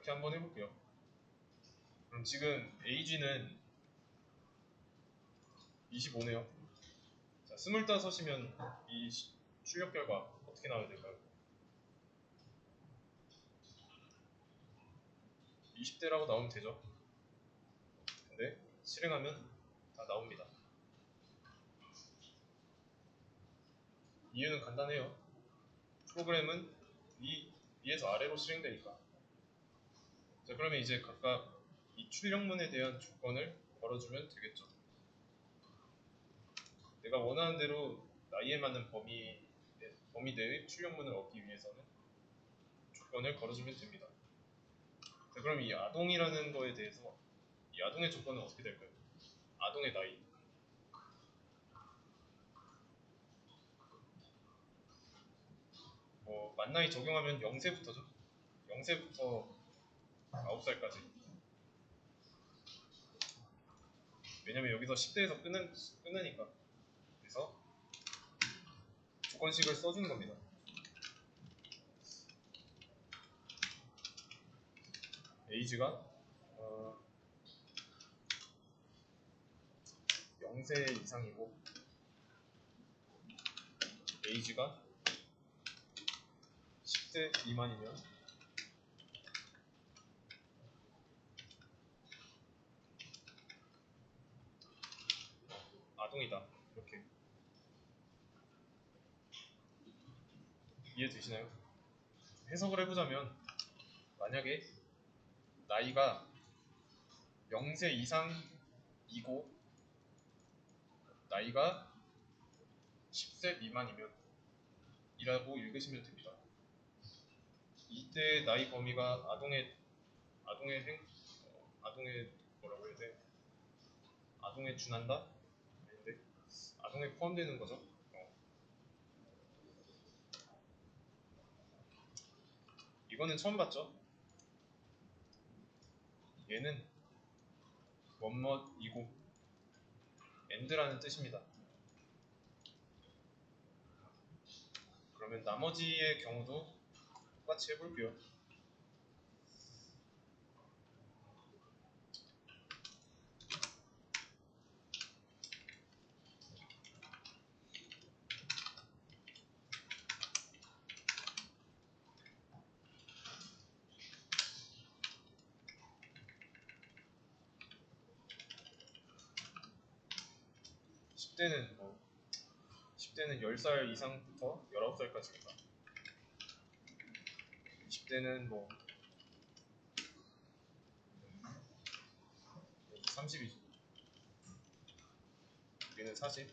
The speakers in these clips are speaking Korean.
이렇게 한번 해볼게요. 그럼 지금 AG는 25네요. 자, 25이면 이 시- 출력 결과 어떻게 나와야 될까요? 20대라고 나오면 되죠. 근데 실행하면 다 나옵니다. 이유는 간단해요. 프로그램은 위, 위에서 아래로 실행되니까. 자, 그러면 이제 각각 이 출력문에 대한 조건을 걸어주면 되겠죠. 내가 원하는 대로 나이에 맞는 범위, 범위 내의 출력문을 얻기 위해서는 조건을 걸어주면 됩니다. 자, 그럼 이 아동이라는 거에 대해서 이 아동의 조건은 어떻게 될까요? 아동의 나이. 뭐, 만 나이 적용하면 0세부터죠. 0세부터 9살까지. 왜냐면 여기서 10대에서 끊는, 끊으니까. 그래서 조건식을 써주는 겁니다. 에이지가 어, 0세 이상이고 에이지가 10세 미만이면 아동이다 이렇게 이해되시나요? 해석을 해보자면 만약에 나이가 0세 이상이고 나이가 10세 미만이면 이라고 읽으시면 됩니다. 이때 나이 범위가 아동의 아동의 행 어, 아동의 뭐라고 해야 돼? 아동에 준한다? 아동에 포함되는 거죠. 어. 이거는 처음 봤죠? 얘는 원멋이고 end라는 뜻입니다. 그러면 나머지의 경우도 똑같이 해볼게요. 십 대는 뭐, 10대는 10살 이상부터 19살까지입니다. 20대는 뭐, 30이죠. 여기는 40,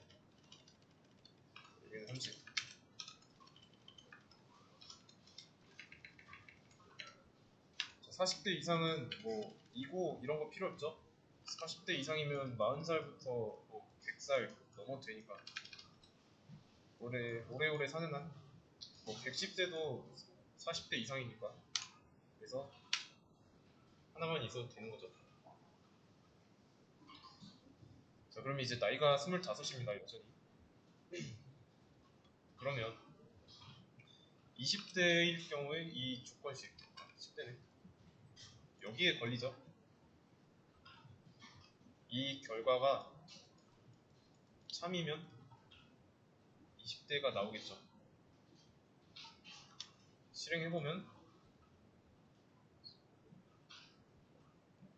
여기는 30. 자, 40대 이상은 뭐, 이고 이런 거 필요 없죠? 40대 이상이면 40살부터 뭐 100살 넘어도 되니까. 오래, 오래오래 사는 한, 뭐 110대도 40대 이상이니까. 그래서 하나만 있어도 되는 거죠. 자 그럼 이제 나이가 25입니다 여전히. 그러면 20대일 경우에 이 조건식 10대는 여기에 걸리죠. 이 결과가 참이면 20대가 나오겠죠. 실행해보면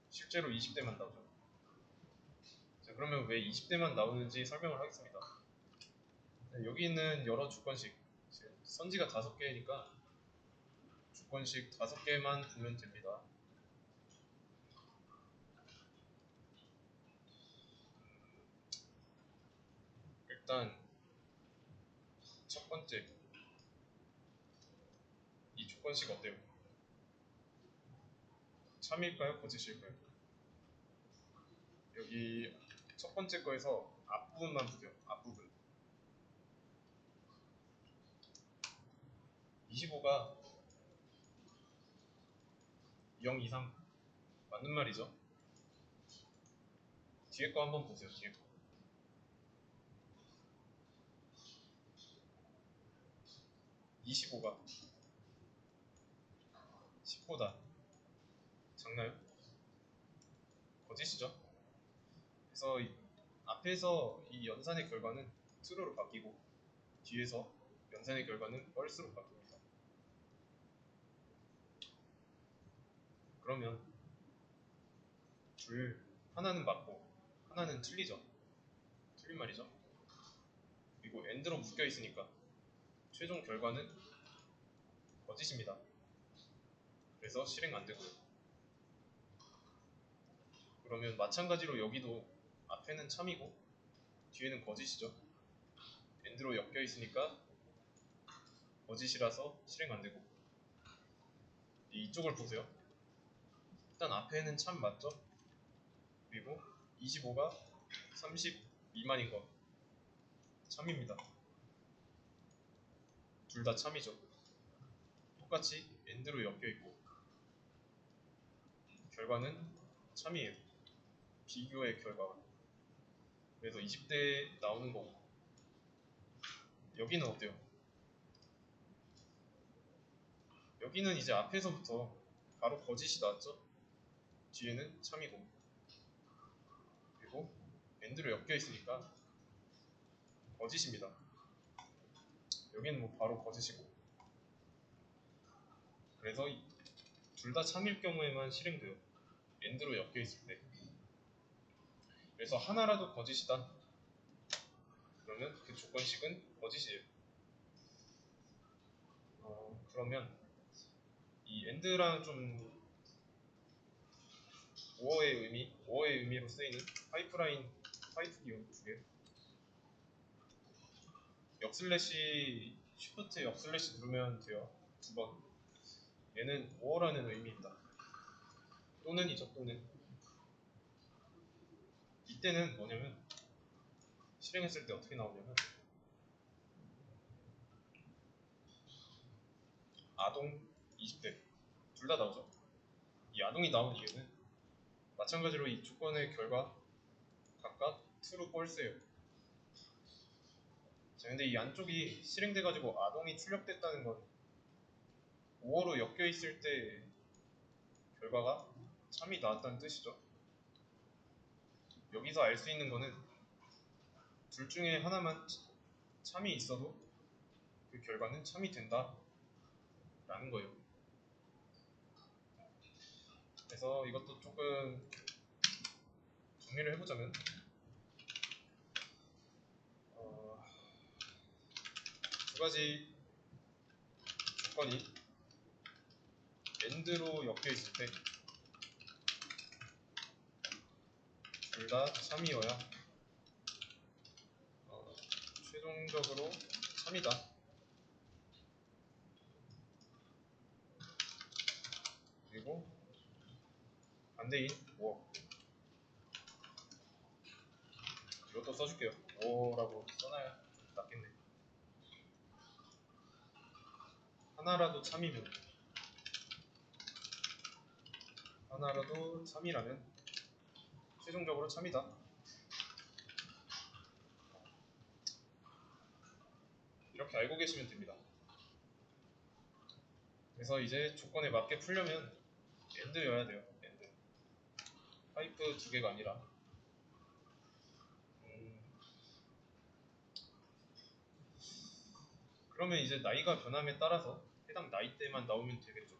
실제로 20대만 나오죠. 자, 그러면 왜 20대만 나오는지 설명을 하겠습니다. 네, 여기 있는 여러 주권식 선지가 5개니까 주권식 5개만 보면 됩니다. 일단 첫 번째 이 조건식 어때요? 참일까요? 거짓일까요? 여기 첫 번째 거에서 앞부분만 보세요. 앞부분 25가 0 이상 맞는 말이죠. 뒤에 거 한번 보세요. 뒤에 거. 25가 10보다 작나요? 거짓이죠. 그래서 이 앞에서 이 연산의 결과는 true로 바뀌고 뒤에서 연산의 결과는 false로 바뀝니다. 그러면 둘 하나는 맞고 하나는 틀리죠. 틀린 말이죠. 그리고 end로 묶여 있으니까 최종 결과는 거짓입니다. 그래서 실행 안 되고요. 그러면 마찬가지로 여기도 앞에는 참이고 뒤에는 거짓이죠. 엔드로 엮여 있으니까 거짓이라서 실행 안 되고 이쪽을 보세요. 일단 앞에는 참 맞죠? 그리고 25가 30 미만인 거 참입니다. 둘 다 참이죠. 똑같이 엔드로 엮여 있고 결과는 참이에요. 비교의 결과가. 그래서 20대 나오는 거고 여기는 어때요? 여기는 이제 앞에서부터 바로 거짓이 나왔죠? 뒤에는 참이고 그리고 엔드로 엮여 있으니까 거짓입니다. 여기는 뭐 바로 거짓이고 그래서 둘 다 참일 경우에만 실행돼요. 엔드로 엮여 있을 때. 그래서 하나라도 거짓이다. 그러면 그 조건식은 거짓이에요. 어, 그러면 이 엔드랑 좀 오어의 의미, 오어의 의미로 쓰이는 파이프라인 파이프 기호 두 개. 역슬래시 쉬프트 역슬래시 누르면 돼요. 두 번. 얘는 오어라는 의미입니다. 또는이죠, 또는. 이때는 뭐냐면 실행했을 때 어떻게 나오냐면 아동 20대 둘 다 나오죠. 이 아동이 나온 이유는 마찬가지로 이 조건의 결과 각각 true, false예요. 자, 근데 이 안쪽이 실행돼가지고 아동이 출력됐다는 건 5어로 엮여 있을 때 결과가 참이 나왔다는 뜻이죠. 여기서 알 수 있는 거는 둘 중에 하나만 참이 있어도 그 결과는 참이 된다 라는 거예요. 그래서 이것도 조금 정리를 해보자면 어, 두 가지 조건이 엔드로 엮여 있을 때 둘다 참이어야 어, 최종적으로 참이다. 그리고 반대인 5. 이것도 써줄게요. 5라고 써놔야 낫겠네. 하나라도 참이면 하나라도 참이라면 최종적으로 참이다. 이렇게 알고 계시면 됩니다. 그래서 이제 조건에 맞게 풀려면 엔드여야 돼요. 엔드. 파이프 두 개가 아니라. 음, 그러면 이제 나이가 변함에 따라서 해당 나이대만 나오면 되겠죠.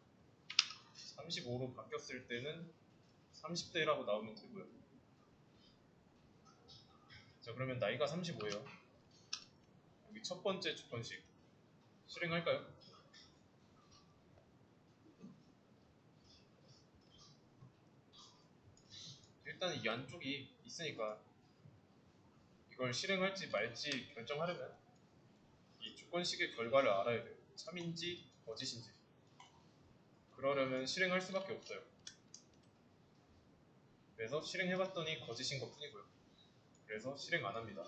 35로 바뀌었을 때는 30대라고 나오면 되고요. 자 그러면 나이가 35예요. 여기 첫 번째 조건식 실행할까요? 일단 이 안쪽이 있으니까 이걸 실행할지 말지 결정하려면 이 조건식의 결과를 알아야 돼요. 참인지 거짓인지. 그러려면 실행할 수밖에 없어요. 그래서 실행해봤더니 거짓인 것 뿐이고요. 그래서 실행 안 합니다.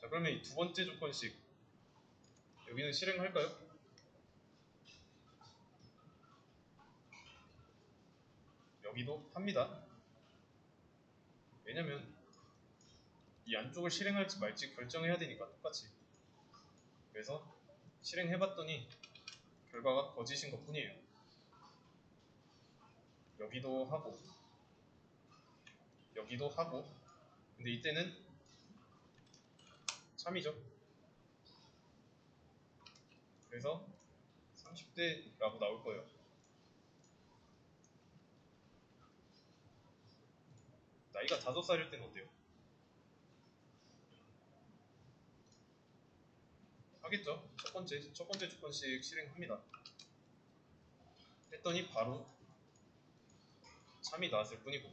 자, 그러면 이 두 번째 조건식 여기는 실행할까요? 여기도 합니다. 왜냐면 이 안쪽을 실행할지 말지 결정해야 되니까 똑같이. 그래서 실행해봤더니 결과가 거짓인 것 뿐이에요. 여기도 하고 여기도 하고 근데 이때는 참이죠 그래서 30대라고 나올 거예요 나이가 5살일 때는 어때요? 하겠죠 첫 번째 첫 번째 조건씩 실행합니다. 했더니 바로 참이 나왔을 뿐이고.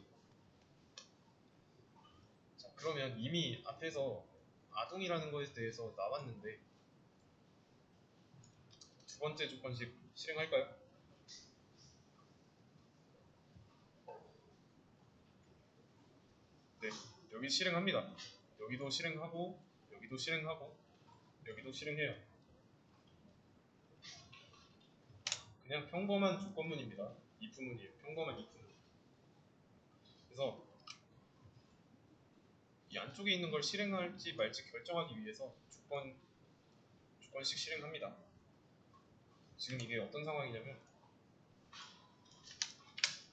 자 그러면 이미 앞에서 아동이라는 것에 대해서 나왔는데 두 번째 조건씩 실행할까요? 네 여기 실행합니다. 여기도 실행하고 여기도 실행하고 여기도 실행해요 그냥 평범한 조건문입니다 if문이에요 평범한 if문 그래서 이 안쪽에 있는 걸 실행할지 말지 결정하기 위해서 조건 조건씩 실행합니다. 지금 이게 어떤 상황이냐면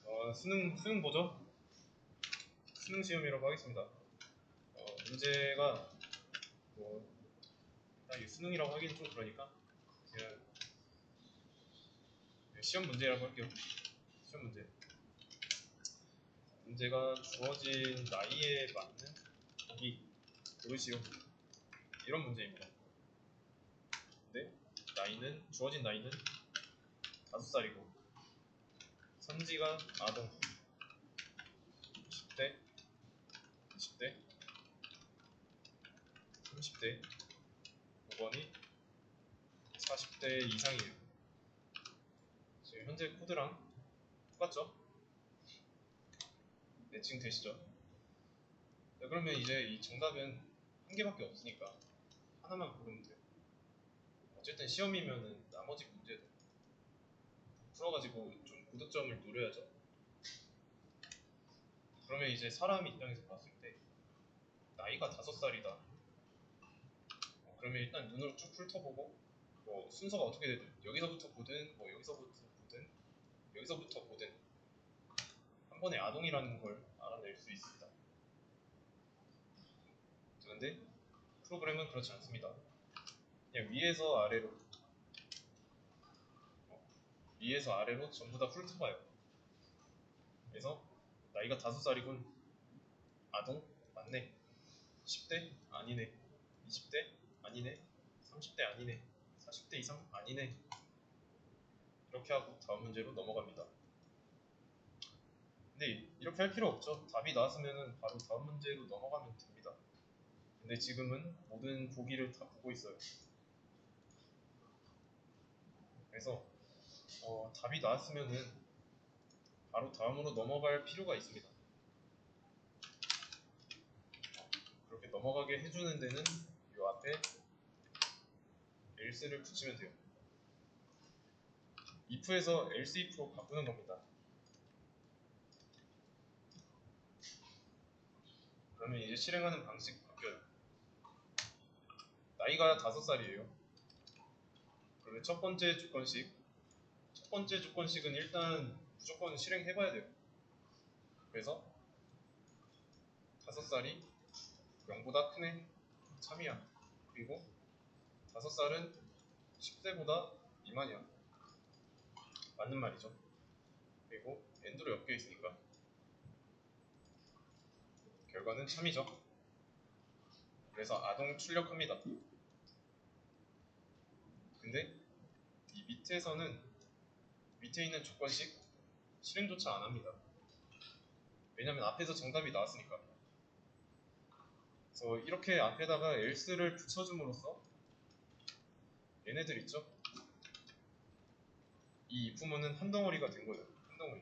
어, 수능 수능 보죠? 수능 시험이라고 하겠습니다. 어, 문제가 뭐이 수능이라고 하기는 좀 그러니까 그냥 시험 문제라고 할게요. 시험 문제. 문제가 주어진 나이에 맞는 보기 고르시오 이런 문제입니다. 근데 나이는 주어진 나이는 5살이고 선지가 아동 10대 20대 30대 5번이 40대 이상이에요. 현재 코드랑 똑같죠? 네, 지금 되시죠? 네, 그러면 이제 이 정답은 한 개밖에 없으니까 하나만 고르면 돼요. 어쨌든 시험이면은 나머지 문제도 풀어가지고 좀 고득점을 노려야죠. 그러면 이제 사람 입장에서 봤을 때 나이가 다섯 살이다. 어, 그러면 일단 눈으로 쭉 훑어보고 뭐 순서가 어떻게 되든 여기서부터 보든 뭐 여기서부터 여기서부터 보든 한 번에 아동이라는 걸 알아낼 수 있습니다. 그런데 프로그램은 그렇지 않습니다. 그냥 위에서 아래로. 어, 위에서 아래로 전부 다 훑어봐요. 그래서 나이가 다섯 살이군. 아동? 맞네. 10대? 아니네. 20대? 아니네. 30대? 아니네. 40대 이상? 아니네 이렇게 하고 다음 문제로 넘어갑니다. 근데 이렇게 할 필요 없죠. 답이 나왔으면 바로 다음 문제로 넘어가면 됩니다. 근데 지금은 모든 보기를 다 보고 있어요. 그래서 어, 답이 나왔으면은 바로 다음으로 넘어갈 필요가 있습니다. 그렇게 넘어가게 해주는 데는 이 앞에 else를 붙이면 돼요. If에서 else if로 바꾸는 겁니다. 그러면 이제 실행하는 방식 바뀌어요. 나이가 다섯 살이에요. 그러면 첫 번째 조건식, 첫 번째 조건식은 일단 무조건 실행해봐야 돼요. 그래서 다섯 살이 0보다 크네, 참이야. 그리고 다섯 살은 10세보다 미만이야. 맞는 말이죠. 그리고 엔드로 엮여 있으니까 결과는 참이죠. 그래서 아동 출력합니다. 근데 이 밑에서는 밑에 있는 조건식 실행조차 안 합니다. 왜냐면 앞에서 정답이 나왔으니까. 그래서 이렇게 앞에다가 else를 붙여줌으로써 얘네들 있죠? 이 if문은 한 덩어리가 된 거예요. 한 덩어리.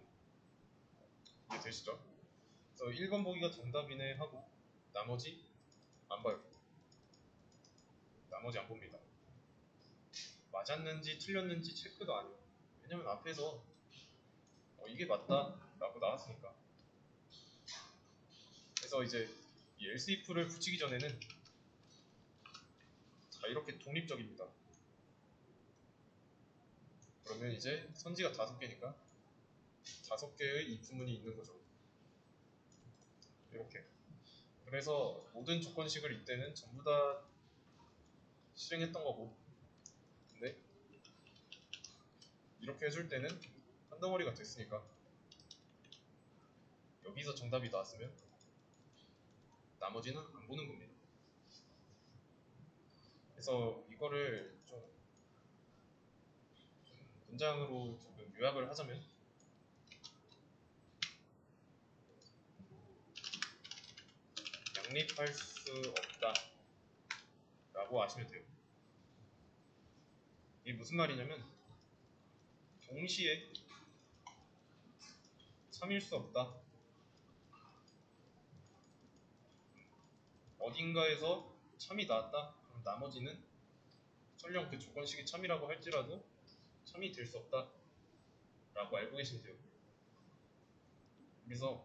이해 되시죠? 그래서 1번 보기가 정답이네 하고 나머지 안 봐요. 나머지 안 봅니다. 맞았는지 틀렸는지 체크도 안 해요. 왜냐면 앞에서 어, 이게 맞다 라고 나왔으니까. 그래서 이제 이 else if를 붙이기 전에는 자 이렇게 독립적입니다. 그러면 이제 선지가 다섯 개니까 다섯 개의 if문이 있는 거죠. 이렇게. 그래서 모든 조건식을 이때는 전부 다 실행했던 거고. 근데 이렇게 해줄 때는 한 덩어리가 됐으니까 여기서 정답이 나왔으면 나머지는 안 보는 겁니다. 그래서 이거를 문장으로 조금 요약을 하자면 양립할 수 없다 라고 아시면 돼요. 이게 무슨 말이냐면 동시에 참일 수 없다. 어딘가에서 참이 나왔다. 그럼 나머지는 설령 그 조건식이 참이라고 할지라도 참이 될 수 없다. 라고 알고 계시면 돼요. 그래서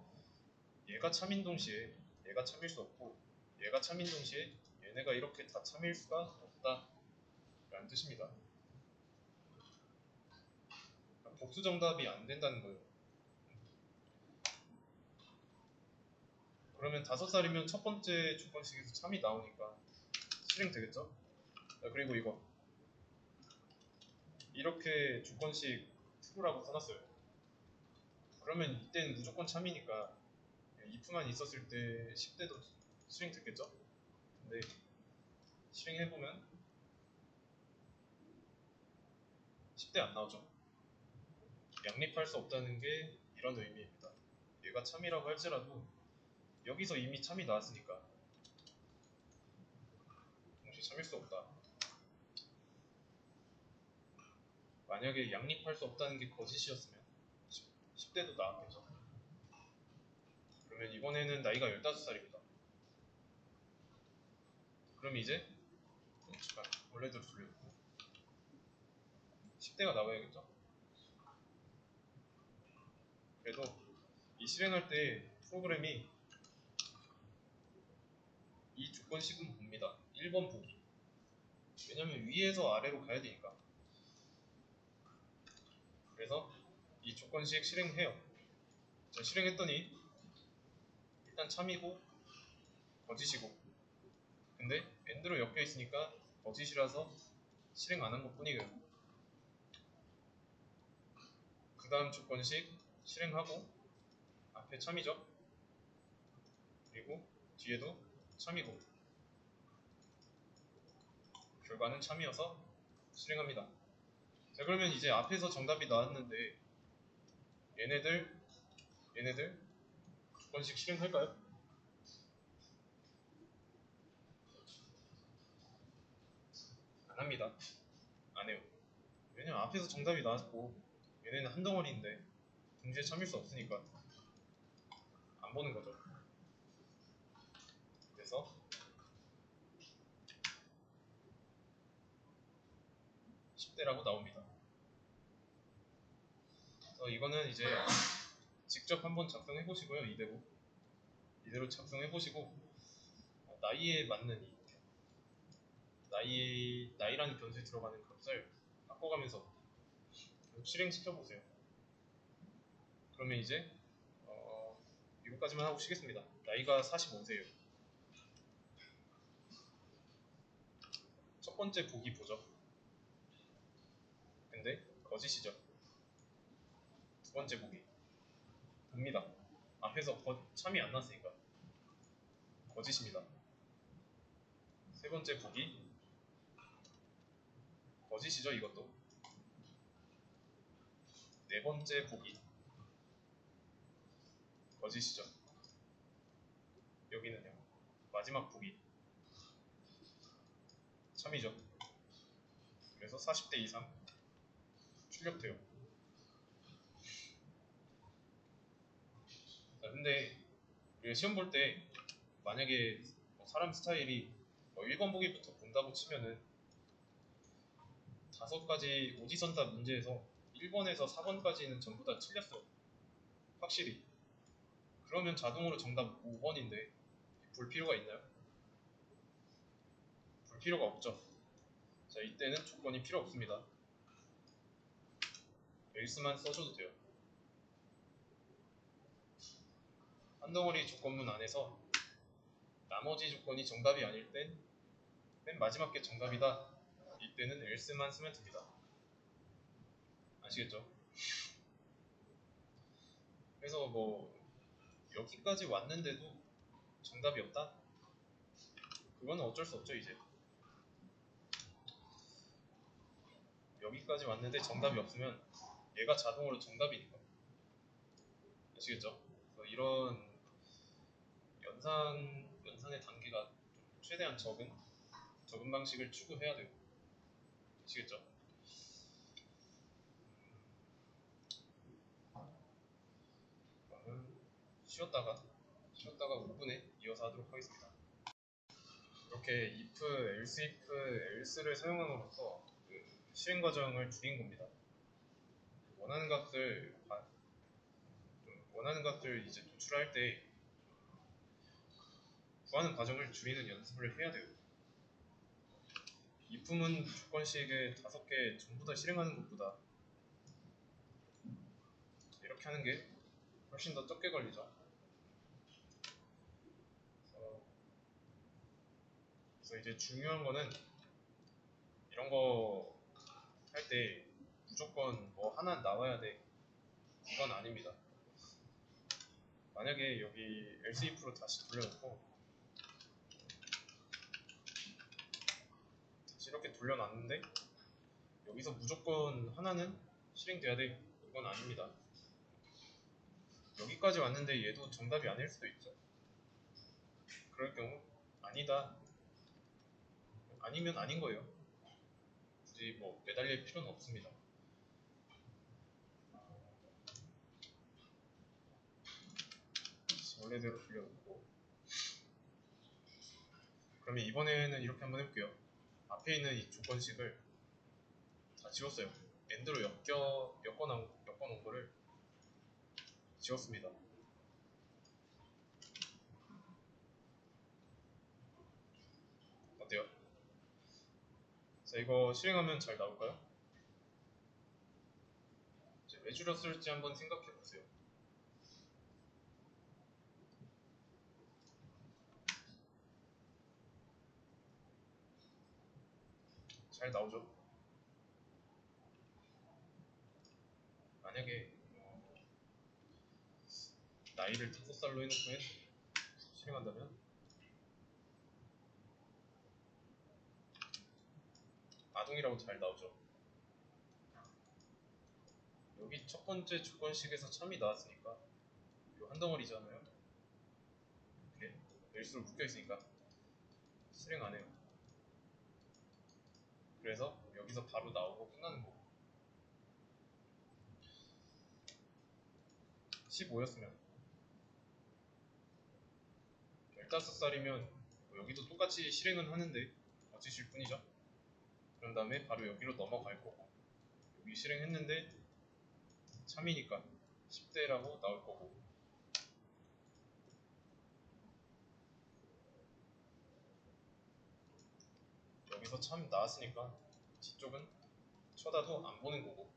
얘가 참인 동시에 얘가 참일 수 없고 얘가 참인 동시에 얘네가 이렇게 다 참일 수가 없다. 라는 뜻입니다. 복수 정답이 안 된다는 거예요. 그러면 다섯 살이면 첫 번째 조건식에서 참이 나오니까 실행되겠죠? 자, 그리고 이거 이렇게 조건식 true라고 써놨어요. 그러면 이때는 무조건 참이니까 if만 있었을 때 10대도 실행됐겠죠? 근데 실행해보면 10대 안 나오죠? 양립할 수 없다는 게 이런 의미입니다. 얘가 참이라고 할지라도 여기서 이미 참이 나왔으니까 동시에 참일 수 없다. 만약에 양립할 수 없다는 게 거짓이었으면 10, 대도 나왔겠죠. 그러면 이번에는 나이가 15살입니다. 그럼 이제 어, 잠깐 원래대로 돌려놓고 10대가 나와야겠죠? 그래도 이 실행할 때 프로그램이 이 조건식은 봅니다. 1번 보기. 왜냐면 위에서 아래로 가야 되니까. 그래서 이 조건식 실행해요. 자, 실행했더니 일단 참이고 거짓이고 근데 엔드로 엮여 있으니까 거짓이라서 실행 안 한 것 뿐이에요. 그 다음 조건식 실행하고 앞에 참이죠. 그리고 뒤에도 참이고 결과는 참이어서 실행합니다. 자 그러면 이제 앞에서 정답이 나왔는데 얘네들 얘네들 조건식 실행할까요? 안 합니다. 안 해요. 왜냐면 앞에서 정답이 나왔고 얘네는 한 덩어리인데 동시에 참일 수 없으니까 안 보는 거죠. 그래서 10대라고 나옵니다. 그래서 이거는 이제 직접 한번 작성해 보시고요. 이대로 이대로 작성해 보시고 나이에 맞는 이 나이 나이라는 변수에 들어가는 값을 바꿔가면서 실행시켜 보세요. 그러면 이제 어, 이거까지만 하고 쉬겠습니다. 나이가 45세예요. 첫 번째 보기 보죠. 거짓이죠. 두 번째 보기 봅니다. 앞에서 거, 참이 안 났으니까 거짓입니다. 세 번째 보기 거짓이죠 이것도. 네 번째 보기 거짓이죠. 여기는요. 마지막 보기 참이죠. 그래서 40대 이상 출력돼요. 자, 근데 우리가 시험 볼 때 만약에 뭐 사람 스타일이 뭐 1번 보기부터 본다고 치면은 다섯 가지 오지선다 문제에서 1번에서 4번까지는 전부 다 틀렸어요. 확실히. 그러면 자동으로 정답 5번인데 볼 필요가 있나요? 볼 필요가 없죠. 자, 이때는 조건이 필요 없습니다. 에이스만 써줘도 돼요. 한 덩어리 조건문 안에서 나머지 조건이 정답이 아닐 땐 맨 마지막 게 정답이다. 이때는 else만 쓰면 됩니다. 아시겠죠? 그래서 뭐 여기까지 왔는데도 정답이 없다? 그건 어쩔 수 없죠 이제 여기까지 왔는데 정답이 없으면 얘가 자동으로 정답이니까 아시겠죠? 이런 연산 연산의 단계가 좀 최대한 적은 적은 방식을 추구해야 돼요 아시겠죠? 쉬었다가 쉬었다가 5분에 이어서 하도록 하겠습니다. 이렇게 if, else if, else를 사용함으로써 그 실행 과정을 줄인 겁니다. 원하는 좀 원하는 값들 이제 도출할 때 구하는 과정을 줄이는 연습을 해야 돼요. if문 조건식을 다섯 개 전부 다 실행하는 것보다 이렇게 하는 게 훨씬 더 적게 걸리죠. 그래서 이제 중요한 거는 이런 거 할 때 무조건 뭐 하나 나와야 돼. 이건 아닙니다. 만약에 여기 else if로 다시 돌려놓고 다시 이렇게 돌려놨는데 여기서 무조건 하나는 실행돼야 돼. 이건 아닙니다. 여기까지 왔는데 얘도 정답이 아닐 수도 있죠. 그럴 경우 아니다. 아니면 아닌 거예요. 굳이 뭐 매달릴 필요는 없습니다. 원래대로 돌려놓고 그러면 이번에는 이렇게 한번 해볼게요. 앞에 있는 이 조건식을 다 지웠어요. 엔드로 엮여 엮어놓은 엮어놓은 거를 지웠습니다. 어때요? 자 이거 실행하면 잘 나올까요? 왜 줄였을지 한번 생각해 보세요. 잘 나오죠? 만약에 어, 나이를 다섯 살로 해놓고 해, 실행한다면 아동이라고 잘 나오죠. 여기 첫 번째 조건식에서 참이 나왔으니까 요한 덩어리잖아요. 이렇게 일수로 묶여 있으니까 실행 안 해요. 그래서 여기서 바로 나오고 끝나는 거고. 15였으면. 15살이면 뭐 여기도 똑같이 실행은 하는데 어찌실 뿐이죠. 그런 다음에 바로 여기로 넘어갈 거고. 여기 실행했는데 참이니까 10대라고 나올 거고 여기서 참 나왔으니까 뒤쪽은 쳐다도 안 보는 거고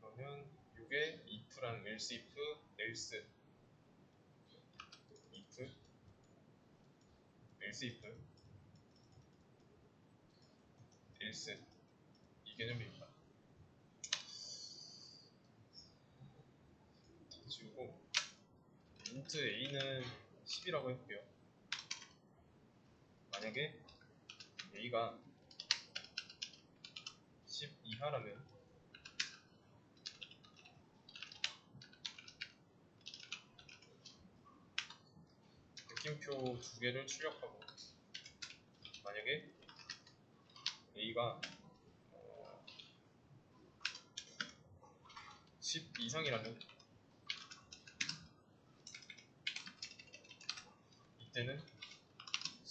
그러면 이게 if랑 else if, else if, else if, else 이 개념입니다. 다 지우고 int a는 10이라고 해볼게요. 만약에 a가 10 이하라면 느낌표 두 개를 출력하고 만약에 a가 어, 10 이상이라면 이때는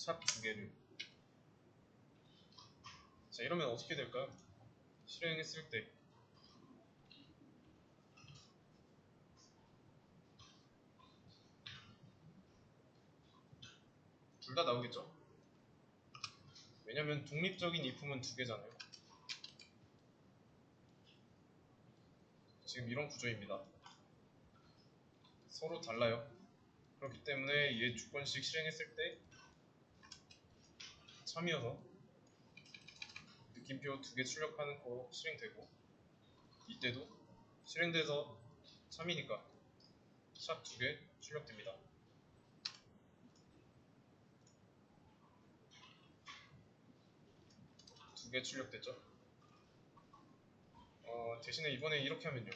샵 두 개를 자 이러면 어떻게 될까요? 실행했을 때 둘 다 나오겠죠? 왜냐면 독립적인 if는 두 개잖아요. 지금 이런 구조입니다. 서로 달라요. 그렇기 때문에 얘 주권식 실행했을 때 참이어서 느낌표 두 개 출력하는 거 실행되고 이때도 실행돼서 참이니까 샵 두 개 출력됩니다. 두 개 출력됐죠? 어, 대신에 이번에 이렇게 하면요.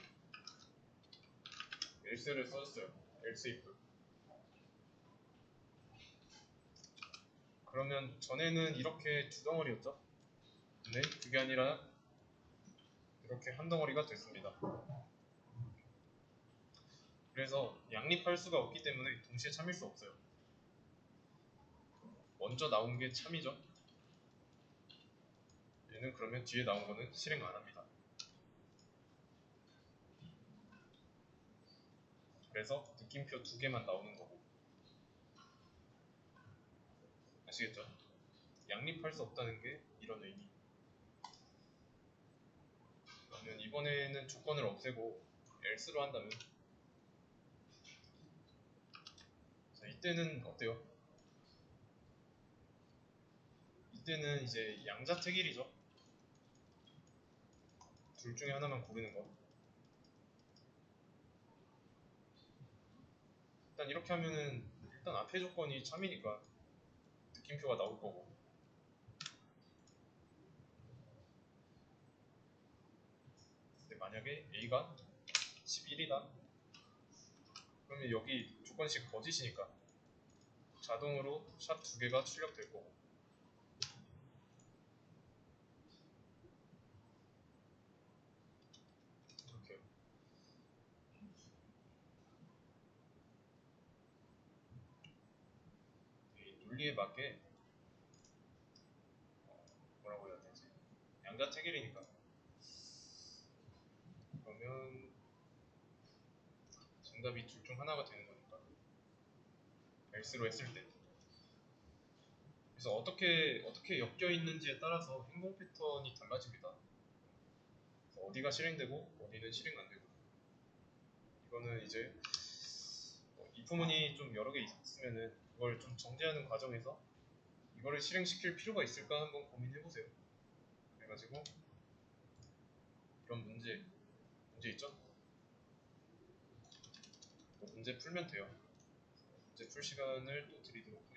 else를 써줬어요. else if. 그러면 전에는 이렇게 두 덩어리였죠? 네, 그게 아니라 이렇게 한 덩어리가 됐습니다. 그래서 양립할 수가 없기 때문에 동시에 참일 수 없어요. 먼저 나온 게 참이죠. 얘는 그러면 뒤에 나온 거는 실행 안 합니다. 그래서 느낌표 두 개만 나오는 거 고 아시겠죠? 양립할 수 없다는 게 이런 의미. 그러면 이번에는 조건을 없애고 else로 한다면 자, 이때는 어때요? 이때는 이제 양자택일이죠. 둘 중에 하나만 고르는 거. 일단 이렇게 하면은 일단 앞에 조건이 참이니까 느낌표가 나올 거고. 근데 만약에 A가 11이다? 그러면 여기 조건식 거짓이니까 자동으로 샵 두 개가 출력될 거고 이렇게요 이 논리에 맞게 어, 뭐라고 해야 되지? 양자택일이니까 그러면 정답이 둘 중 하나가 되는 거니까 else로 했을 때 그래서 어떻게 어떻게 엮여 있는지에 따라서 행동 패턴이 달라집니다. 어디가 실행되고 어디는 실행 안 되고 이거는 이제 뭐 if문이 좀 여러 개 있으면은 그걸 좀 정제하는 과정에서 이거를 실행시킬 필요가 있을까 한번 고민해 보세요. 그래가지고 이런 문제 문제 있죠? 뭐 문제 풀면 돼요. 문제 풀 시간을 또 드리도록.